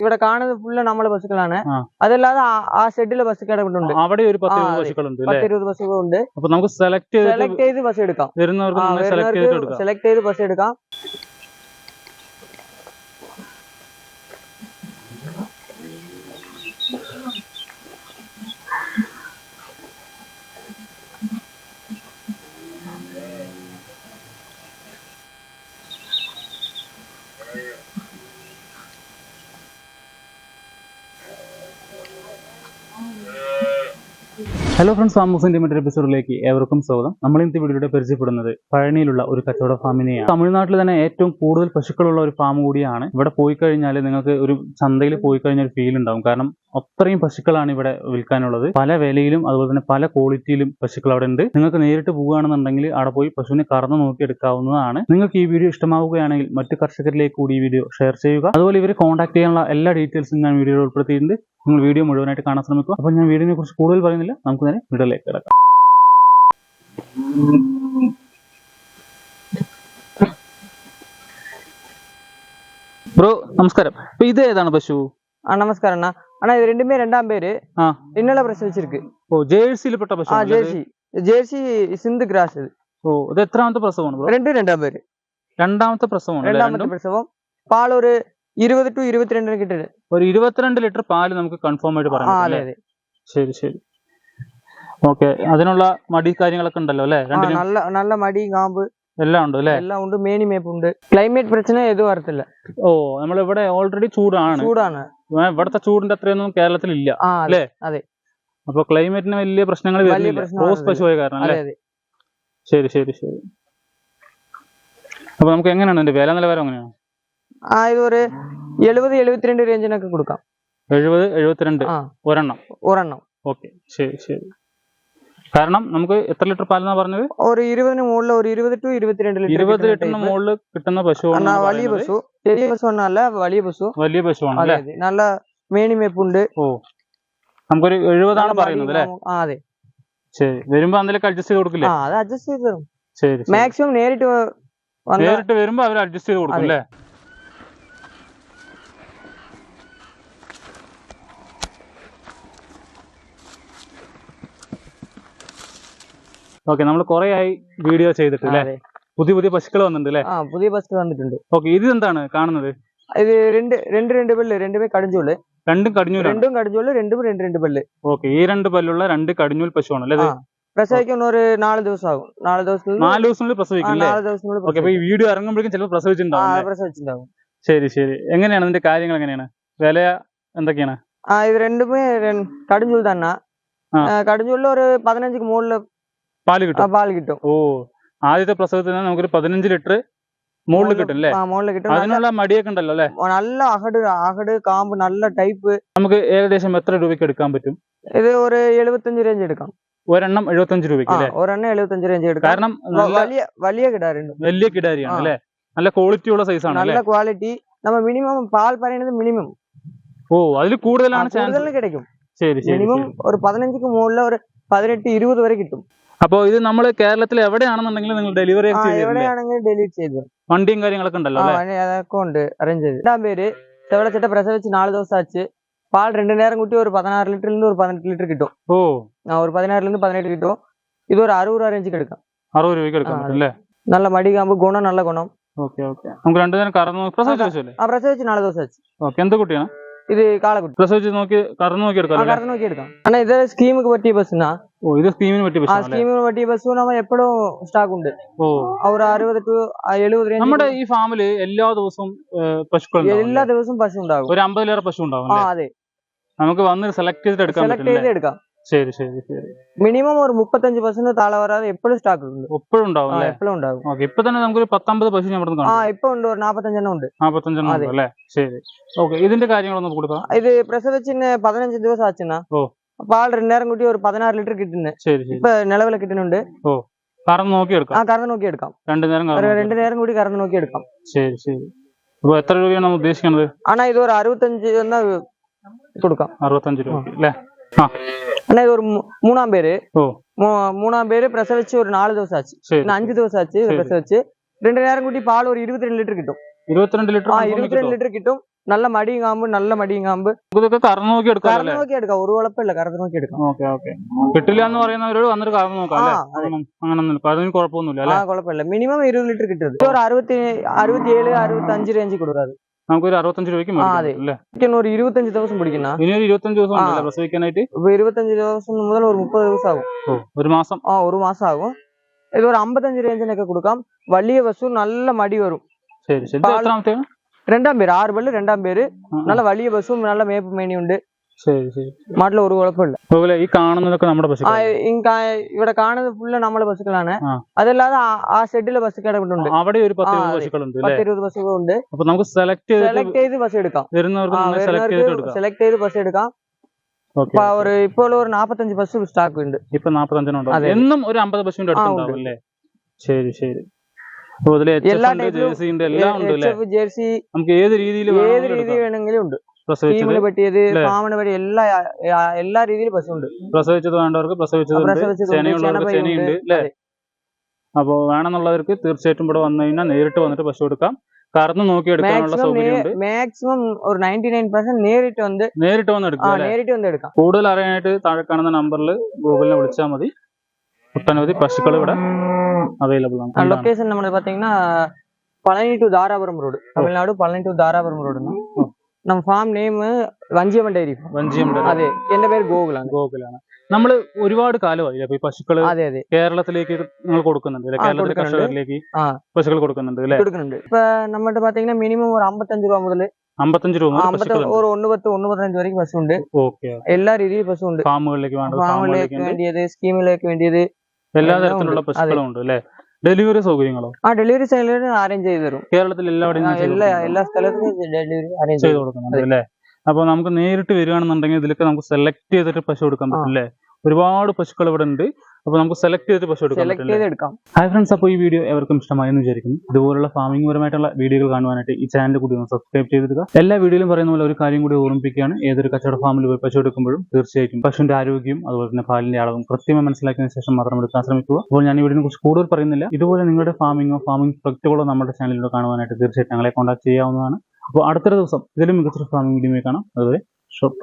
ഇവിടെ കാണുന്നത് ഫുള്ള് നമ്മളെ ബസ്സുകളാണ്. അതല്ലാതെ ആ- ഷെഡിലെ ബസ് കിടക്കുന്നുണ്ട് അവിടെ ഒരു പത്ത് അല്ലേ? പത്ത് ഇരുപത് ബസ്സുകളുണ്ട് നമുക്ക് സെലക്ട് സെലക്ട് ചെയ്ത് ബസ് എടുക്കാം. വരുന്നവർക്ക് സെലക്ട് ചെയ്ത് ബസ് എടുക്കാം. ഹലോ ഫ്രണ്ട്സ് ഫാമോസിന്റെ മറ്റൊരു എപ്പിസോഡിലേക്ക് ഏവർക്കും സ്വാഗതം. നമ്മൾ ഇന്നത്തെ വീഡിയോയുടെ പരിചയപ്പെടുന്നത് പഴനിയിലുള്ള ഒരു കച്ചവട ഫാമിനെയാണ്. തമിഴ്നാട്ടിൽ തന്നെ ഏറ്റവും കൂടുതൽ പശുക്കളുള്ള ഒരു ഫാം കൂടിയാണ്. ഇവിടെ പോയി കഴിഞ്ഞാൽ നിങ്ങൾക്ക് ഒരു ചന്തയിൽ പോയി കഴിഞ്ഞാൽ ഒരു ഫീൽ ഉണ്ടാവും. കാരണം അത്രയും പശുക്കളാണ് ഇവിടെ വിൽക്കാനുള്ളത്. പല വിലയിലും അതുപോലെ തന്നെ പല ക്വാളിറ്റിയിലും പശുക്കൾ അവിടെ ഉണ്ട്. നിങ്ങൾക്ക് നേരിട്ട് പോവുകയാണെന്നുണ്ടെങ്കിൽ അവിടെ പോയി പശുവിനെ കറന്ന് നോക്കി എടുക്കാവുന്നതാണ്. നിങ്ങൾക്ക് ഈ വീഡിയോ ഇഷ്ടമാവുകയാണെങ്കിൽ മറ്റു കർഷകരിലേക്ക് കൂടി ഈ വീഡിയോ ഷെയർ ചെയ്യുക. അതുപോലെ ഇവരെ കോൺടാക്ട് ചെയ്യാനുള്ള എല്ലാ ഡീറ്റെയിൽസും ഞാൻ വീഡിയോയിൽ ഉൾപ്പെടുത്തിയിട്ടുണ്ട്. നിങ്ങൾ വീഡിയോ മുഴുവനായിട്ട് കാണാൻ ശ്രമിക്കുക. അപ്പോൾ ഞാൻ വീഡിയോനെ കുറിച്ച് കൂടുതൽ പറയുന്നില്ല. നമുക്ക് അങ്ങനെ മിഡിലേക്ക് കിടക്കാം. ബ്രോ നമസ്കാരം. ഇപ്പൊ ഇത് ഏതാണ് പശു? ആ നമஸ்காரம் அண்ணா அண்ணா இது ரெண்டுமே ரெண்டாம் பேரு இன்னல பிரஸ் ഓ ജേഴ്സിയിൽ പെട്ട പശു ആ ജേഴ്സി. ജേഴ്സി സിന്ധു ഗ്രാസ് ഇത്. ഓ ഇത് എത്രാമത്തെ പ്രസവമാണ് ബ്രോ? രണ്ടും രണ്ടാം പേര്. രണ്ടാമത്തെ പ്രസവമാണ് രണ്ടാമത്തെ പ്രസവം. പാൽ ഒരു ഇരുപത് ടു ഇരുപത്തിരണ്ടിന് കിട്ടിയത് ഒരു ഇരുപത്തിരണ്ട് ലിറ്റർ പാൽ നമുക്ക് കൺഫേം ആയിട്ട് പറയാം ശരി ശരി. ഓക്കെ. അതിനുള്ള മടി കാര്യങ്ങളൊക്കെ ഉണ്ടല്ലോ അല്ലേ? നല്ല നല്ല മടി കാമ്പ്. എല്ലാം ഉണ്ട് അല്ലെ? എല്ലാം ഉണ്ട് മേനി മേപ്പ് ഉണ്ട്. ക്ലൈമറ്റ് പ്രശ്നം ഏത് വരത്തില്ല. ഓ നമ്മൾ ഇവിടെ ഓൾറെഡി ചൂടാണ്. ചൂടാണ് ഇവിടത്തെ ചൂടിന്റെ അത്രയൊന്നും കേരളത്തിൽ ഇല്ല അല്ലേ? അതെ. അപ്പൊ ക്ലൈമറ്റിന് വലിയ പ്രശ്നങ്ങൾ റോസ് പശുവായ കാരണം അല്ലേ? ശരി ശരി ശരി. അപ്പൊ നമുക്ക് എങ്ങനെയാണ് എന്റെ വില നിലവാരം എങ്ങനെയാണ്? ആ ഇത് ഒരു എഴുപത് എഴുപത്തിരണ്ട് രേഞ്ചിനൊക്കെ കൊടുക്കാം. എഴുപത് എഴുപത്തിരണ്ട്. ഒരെണ്ണം. ഒരെണ്ണം. ഓക്കെ ശരി ശരി. കാരണം നമുക്ക് എത്ര ലിറ്റർ പാലെന്നാ പറഞ്ഞത്? ഒരു ഇരുപതിന് മുകളിൽ ഒരു ഇരുപത് ടു ഇരുപത്തിരണ്ട് ലിറ്റർ ഇരുപത് ലിറ്ററിന് മുകളിൽ കിട്ടുന്ന പശു വലിയ പശു. ചെറിയ പശു അല്ല വലിയ പശു. വലിയ പശുവാണ് നല്ല മേണിമേപ്പുണ്ട് ഓ നമുക്കൊരു എഴുപതാണ് പറയുന്നത് അല്ലേ? അതെ. ശരി. വരുമ്പോ അതിലേക്ക് അഡ്ജസ്റ്റ് ചെയ്ത് കൊടുക്കില്ലേ? അഡ്ജസ്റ്റ് ചെയ്ത് ശരി മാക്സിമം നേരിട്ട് നേരിട്ട് വരുമ്പോ അവർ അഡ്ജസ്റ്റ് ചെയ്ത് കൊടുക്കും അല്ലേ? ഓക്കെ നമ്മൾ കുറെ ആയി വീഡിയോ ചെയ്തിട്ട് അല്ലേ പുതിയ പുതിയ പശുക്കൾ വന്നിട്ടുണ്ട് അല്ലേ ആ പുതിയ പശുക്കൾ വന്നിട്ടുണ്ട്. ഓക്കെ ഇത് എന്താണ് കാണുന്നത്? ഇത് രണ്ട് രണ്ട് രണ്ട് പല്ല് രണ്ടുമേ കടിഞ്ഞൂൽ. രണ്ടും കടിഞ്ഞൂൽ രണ്ടും കടിഞ്ചോൾ രണ്ടും രണ്ട് രണ്ട് പല്ല്. ഓക്കെ ഈ രണ്ട് പല്ലുള്ള രണ്ട് കടിഞ്ഞൂൽ പശുവാണ് അല്ലേ പ്രസവിക്കുന്ന ഒരു നാല് ദിവസം ആകും നാല് ദിവസം നാല് ദിവസത്തിനുള്ളിൽ പ്രസവിക്കും നാല് ദിവസത്തിനുള്ളിൽ ഓക്കെ അപ്പൊ ഈ. വീഡിയോ ഇറങ്ങുമ്പോഴേക്കും ചിലപ്പോൾ പ്രസവിച്ചിട്ടുണ്ടാവും പ്രസവിച്ചിട്ടുണ്ടാവും. ശരി ശരി. എങ്ങനെയാണ് ഇതിന്റെ കാര്യങ്ങൾ എങ്ങനെയാണ്? വില എന്തൊക്കെയാണ്? ആ ഇത് രണ്ടുമേ കടിഞ്ഞൂൽ തന്നെ. കടിഞ്ഞൂലിൽ ഒരു പതിനഞ്ചുക്ക് മുകളിൽ പാല് കിട്ടും പാൽ കിട്ടും ഓ ആദ്യത്തെ പ്രസവത്തിന് നമുക്കൊരു പതിനഞ്ച് ലിറ്റർ മുകളിൽ കിട്ടും അല്ലേ ആ മുകളിൽ കിട്ടും നല്ല- അതിനുള്ള മടിയൊക്കെ ഉണ്ടല്ലോ അല്ലേ നല്ല അകട് അകട് കാമ്പ് നല്ല ടൈപ്പ് നമുക്ക് ഏകദേശം എത്ര രൂപയ്ക്ക് എടുക്കാൻ പറ്റും ഇത് ഒരു എഴുപത്തഞ്ച് റേഞ്ച് എടുക്കാം ഒരെണ്ണം എഴുപത്തഞ്ച് രൂപയ്ക്ക് ആ അല്ലേ ഒരെണ്ണം എഴുപത്തഞ്ച് റേഞ്ച് എടുക്കാം കാരണം വ- നല്ല വലിയ വലിയ കിടാറുണ്ട് വലിയ കിടാരിയാണ് ആ. അല്ലേ നല്ല ക്വാളിറ്റി ഉള്ള സൈസ് ആണ് അല്ലേ நல்ல குவாலிட்டி நம்ம மினிமம் பால் പറയുന്നത് மினிமம் ഓ അതിൽ കൂടുതലാണ് ചാൻസ് കൂടുതൽ கிடைக்கும் ശരി ശരി മിനിമം ശരി. ഒരു പതിനഞ്ചിക്ക് മുകളിൽ ഒരു പതിനെട്ട് ഇരുപത് വരെ കിട്ടും അപ്പോ ഇത് നമ്മൾ കേരളത്തിൽ എവിടെയാണെന്നുണ്ടെങ്കിൽ നിങ്ങൾ ഡെലിവറി എവിടെയാണെങ്കിലും ഡെലിവറി ചെയ്തു വണ്ടിയും കാര്യങ്ങളൊക്കെ ഉണ്ടല്ലോ അതൊക്കെ അറേഞ്ച് ചെയ്ത്. രണ്ടാം പേര് ചെവടച്ചിട്ട് പ്രസവിച്ച് നാല് ദിവസം ആച്ച് പാൽ രണ്ടു നേരം കൂട്ടി ഒരു പതിനാറ് ലിറ്ററിൽ നിന്ന് ഒരു പതിനെട്ട് ലിറ്റർ കിട്ടും. ഓ. ஒரு பதினாறுல இருந்து பதினெட்டு கிட்டோம் ഇത് ഒരു அறுபது ரூபா ரேஞ்சுக்கு எடுக்கும் അറുപത് രൂപ എടുക്കാൻ പറ്റില്ലേ നല്ല മടിയാകുമ്പോ ഗുണം നല്ല ഗുണം. Okay okay. നമുക്ക് രണ്ടു രണ്ടുനേരം കറന്നു പ്രസവിച്ചു ആ പ്രസവിച്ച് നാല് ദിവസം വെച്ച് ഓക്കെ എന്ത് കുട്ടിയാണ്? ഇത് കാളക്കുട്ടി വെച്ച് നോക്കി കറന്ന് നോക്കി ആ എടുക്കാം എടുക്കാം അണ്ണാ ഇത് സ്കീമുക്ക് പറ്റിയ ബസ്സിനാ ഓ ഇത് സ്കീമിന് പറ്റിയ ആ സ്കീമിനെ സ്കീമിന് പറ്റിയ ബസ് നമ്മ എപ്പോഴും സ്റ്റാക്ക് ഉണ്ട്. ഓ. ഒരു അറുപത് ടു എഴുപത് range നമ്മുടെ ഈ ഫാമിൽ എല്ലാ ദിവസവും പശുക്കൾ ഉണ്ടാവും എല്ലാ അല്ലേ? ദിവസവും പശു ഉണ്ടാകും. ഒരു അമ്പതിലേറെ പശു ഉണ്ടാവും ആ അല്ലേ? അതെ. നമുക്ക് വന്ന് സെലക്ട് ചെയ്ത് എടുക്കാം സെലക്ട് ചെയ്ത് എടുക്കാം ശരി ശരി ശരി. മിനിമം ഒരു മുപ്പത്തഞ്ച് പെർസെന്റ് താഴെ വരാതെ എപ്പോഴും സ്റ്റോക്ക് ഉണ്ട്. എപ്പോഴും ഉണ്ടാവും എപ്പോഴും ഉണ്ടാവും. ഇപ്പൊ തന്നെ നമുക്കൊരു പത്തമ്പത് പശു ഞാൻ അടുത്ത് ആ ഇപ്പൊ ഉണ്ട് ഒരു നാപ്പത്തഞ്ചെണ്ണം ഉണ്ട്. നാപ്പത്തഞ്ചെണ്ണം ഉണ്ട് അല്ലേ? ശരി. ഓക്കെ ഇതിന്റെ കാര്യങ്ങളൊന്നും കൊടുക്കാം. ഇത് പ്രസവിച്ചിന് പതിനഞ്ച് ദിവസം ആச்சுന്നാ ഓ. അപ്പൊ ആൾ രണ്ടേരം കൂട്ടി ഒരു പതിനാറ് ലിറ്റർ കിട്ടുന്നു. ശരി ഇപ്പൊ നിലവിലെ കിട്ടുന്നുണ്ട്. ഓ കറന്ന് നോക്കിയെടുക്കാം ആ കറന്ന് നോക്കി എടുക്കാം. രണ്ടു നേരം രണ്ടു നേരം കൂടി കറന്ന് നോക്കി എടുക്കാം. ശരി ശരി. അപ്പൊ എത്ര രൂപയാണ് ഉദ്ദേശിക്കുന്നത് ആണാ ഇത് ഒരു അറുപത്തഞ്ച് എന്നാ കൊടുക്കാം. അറുപത്തഞ്ച് രൂപ അല്ലേ? ആ. ஆனா இது ஒரு மூணாம் பேரு மூணாம் பேரு பிரசவிச்சு ஒரு நாலு தோசை ஆச்சு அஞ்சு தோசை ஆச்சு பிரசவிச்சு ரெண்டு நேரம் கூட்டி பால் ஒரு இருபத்தி ரெண்டு லிட்டர் கிட்டும் ഇരുപത്തിരണ്ട് ലിറ്റർ ഇരുപത്തിരണ്ട് ലിറ്റർ കിട്ടും. നല്ല മടിയും കാമ്പ് നല്ല മടിയും കാമ്പ്. ഇതൊക്കെ കറന്നു നോക്കി എടുക്കാം കറന്നു നോക്കി എടുക്കാം. ഒരു കുഴപ്പമില്ല കറന്നു നോക്കി എടുക്കാം. Okay okay. കിട്ടില്ല എന്ന് പറയുന്നവരോട് വന്നിട്ട് കറന്നു നോക്കാം അങ്ങനെ അതിന് കുഴപ്പമൊന്നുമില്ല കുഴപ്പമില്ല. മിനിമം ഇരുപത് ലിറ്റർ കിട്ടും. ഒരു അറുപത്തി അറുപത്തിയേഴ് അറുപത്തി അഞ്ച് റേഞ്ചിൽ കൊടുക്കാറ് കൊടുക്കാതെ നമുക്കൊരു അറുപത്തഞ്ച് രൂപയ്ക്ക് ആ, അതെ. മേടിക്കാം അല്ലേ? ചിക്കൻ ഒരു ഇരുപത്തഞ്ച് ദിവസം പിടിക്കുന്ന? ഇനി ഒരു ഇരുപത്തഞ്ച് ദിവസം ആ. ഉണ്ടല്ലേ പ്രസവിക്കാനായിട്ട്? ഇപ്പൊ ഇരുപത്തഞ്ച് ദിവസം മുതൽ ഒരു മുപ്പത് ദിവസം ആകും ഓ ഒരു മാസം? ആ ഒരു മാസം ആകും ഇത് ഒരു അമ്പത്തഞ്ച് റേഞ്ചിനൊക്കെ കൊടുക്കാം. വലിയ ബസ് നല്ല മടി വരും. ശരി ശരി. ഇത് പാൽ- എത്രാമത്തെയാണ്? രണ്ടാം പേര് ആറ് പല്ല് രണ്ടാം പേര്. ആ, നല്ല വലിയ ബസ്സും നല്ല മേപ്പ് മേനിയുണ്ട്. ശരി ശരി. നാട്ടിൽ ഒരു കുഴപ്പമില്ല. അതുപോലെ ഈ കാണുന്നതൊക്കെ നമ്മുടെ ഇങ്ക ഇവിടെ കാണുന്നത് ഫുള്ള് നമ്മുടെ പശുക്കളാണ്. അതല്ലാതെ ആ- ഷെഡിലെ ബസ് കിടക്കുന്നുണ്ട് അവിടെ ഒരു പത്ത്. പശുക്കളുണ്ട് അല്ലേ? പത്ത് ഇരുപത് ബസ്സുകളുണ്ട് അപ്പൊ നമുക്ക് സെലക്ട് സെലക്ട് ചെയ്ത് പശു എടുക്കാം. സെലക്ട് ചെയ്ത് പശു എടുക്കാം. ഒരു ഇപ്പോൾ ഒരു നാപ്പത്തഞ്ച് ബസ് സ്റ്റോക്ക് ഉണ്ട്. ഇപ്പൊ നാപ്പത്തഞ്ചിനുണ്ട്. എന്നും ഒരു അമ്പത് പശുവിന്റെ അടുത്തുണ്ടാവും ഉണ്ട്. അല്ലേ? ശരി ശരി. എല്ലാ ഉണ്ട് ജേഴ്സി ഉണ്ട് ഉണ്ട് നമുക്ക് ഏത് രീതിയിൽ ഏത് രീതി വേണമെങ്കിലും ഉണ്ട്. ടീമിന് പറ്റിയത് അല്ലേ? ഫാമിന് പറ്റിയ എല്ലാ ആ, എല്ലാ രീതിയിലും ബസ് ഉണ്ട് പ്രസവിച്ചത് വേണ്ടവർക്ക് പ്രസവിച്ചത് പ്രസവിച്ചതുണ്ട്, ചെനയുള്ളവർക്ക് ചെനപ്പയുണ്ട്. ചെനയുണ്ട് അല്ലേ അതെ. അപ്പൊ വേണമെന്നുള്ളവർക്ക് തീർച്ചയായിട്ടും ഇവിടെ വന്നു കഴിഞ്ഞാൽ നേരിട്ട് വന്നിട്ട് പശു എടുക്കാം കറന്ന് നോക്കി എടുക്കാനുള്ള മാക്സിമം സൗകര്യമുണ്ട് മാക്സിമം ഒരു നയൻറ്റി നയൻ പെർസെന്റ് നേരിട്ട് വന്ന് നേരിട്ട് വന്ന് ആ എടുക്കാം അല്ലേ നേരിട്ട് വന്ന് എടുക്കാം കൂടുതൽ അറിയാനായിട്ട് താഴെ കാണുന്ന നമ്പറിൽ ഗൂഗിളിനെ വിളിച്ചാൽ മതി ഒട്ടനവധി പശുക്കൾ ഇവിടെ അവൈലബിൾ ആണ് എന്താണ്? ലൊക്കേഷൻ നമ്മൾ பாத்தீங்கன்னா Palani to Dharapuram road Tamil Nadu Palani to Dharapuram road നമ്മ farm name Vanchiyamman dairy Vanchiyam അതെ എന്റെ പേര് ഗോകുലാണ്. ഗോകുലാണ്. നമ്മൾ ഒരുപാട് കാലമായി അപ്പൊ ഈ പശുക്കൾ അതെ അതെ. കേരളത്തിലേക്ക് നിങ്ങൾ കൊടുക്കുന്നുണ്ട് കേരളത്തിലെ കർഷകരിലേക്ക് പശുക്കൾ കൊടുക്കുന്നുണ്ട് അല്ലേ കൊടുക്കുന്നുണ്ട്. ഇപ്പൊ നമ്മുടെ പാത്തீங்கன்னா മിനിമം ഒരു അമ്പത്തഞ്ച് രൂപ മുതൽ അമ്പത്തഞ്ച് രൂപ ഒരു ഒന്ന് 10 ഒന്ന് പതിനഞ്ച് വരെയും ബസ് ഉണ്ട് എല്ലാ രീതിയിൽ പശു ഉണ്ട് ഫാമുകളിലേക്ക് വേണ്ടത് ഫാമുകളിലേക്ക് വേണ്ടിയത് സ്കീമിലേക്ക് വേണ്ടിയത് എല്ലാ തരത്തിലുള്ള പശുക്കളും ഉണ്ട് അല്ലേ ഡെലിവറി സൗകര്യങ്ങളോ? ആ ഡെലിവറി സൗകര്യം അറേഞ്ച് ചെയ്ത് തരും. കേരളത്തിൽ എല്ലാവിടെയും ആ, എല്ലാ എല്ലാ സ്ഥലത്തും ഡെലിവറി അറേഞ്ച് ചെയ്ത് ചെയ്ത് കൊടുക്കുന്നുണ്ട് അല്ലേ? അപ്പൊ നമുക്ക് നേരിട്ട് വരികയാണെന്നുണ്ടെങ്കിൽ ഇതിലൊക്കെ നമുക്ക് സെലക്ട് ചെയ്തിട്ട് പശു കൊടുക്കാൻ പറ്റും അല്ലേ? ഒരുപാട് പശുക്കൾ ഇവിടെ ഉണ്ട്. അപ്പൊ നമുക്ക് സെലക്ട് ചെയ്ത് പശു സെലക്ട് എടുക്കാം ഹായ് ഫ്രണ്ട്സ് അപ്പോൾ ഈ വീഡിയോ എവർക്കും ഇഷ്ടമായി എന്ന് വിചാരിക്കുന്നു. ഇതുപോലുള്ള ഫാമിംഗ് പരമായിട്ടുള്ള വീഡിയോകൾ കാണുവാനായിട്ട് ഈ ചാനൽ കൂടി ഒന്ന് സബ്സ്ക്രൈബ് ചെയ്തിടുക. എല്ലാ വീഡിയോയിലും പറയുന്ന പോലെ ഒരു കാര്യം കൂടി ഓർമ്മിപ്പിക്കുകയാണ്. ഏതൊരു കച്ചവട ഫാമിൽ പോയി പശു എടുക്കുമ്പോഴും തീർച്ചയായിട്ടും പശുവിന്റെ ആരോഗ്യം അതുപോലെ തന്നെ പാലിന്റെ അളവും കൃത്യമായി മനസ്സിലാക്കിയതിനു ശേഷം മാത്രം എടുക്കാൻ ശ്രമിക്കുക. അപ്പോൾ ഞാൻ ഈ വീഡിയോനെ കുറിച്ച് കൂടുതൽ പറയുന്നില്ല. ഇതുപോലെ നിങ്ങളുടെ ഫാമിങ്ങോ ഫാമിംഗ് പ്രൊജക്റ്റുകളോ നമ്മുടെ ചാനലിലൂടെ കാണുവാനായിട്ട് തീർച്ചയായിട്ടും ഞങ്ങളെ കോൺടാക്ട് ചെയ്യാവുന്നതാണ്. അപ്പോൾ അടുത്തൊരു ദിവസം ഇതിലും മികച്ചൊരു ഫാമിംഗ് വീഡിയോ കാണാം. അതുവരെ ഷോപ്പ്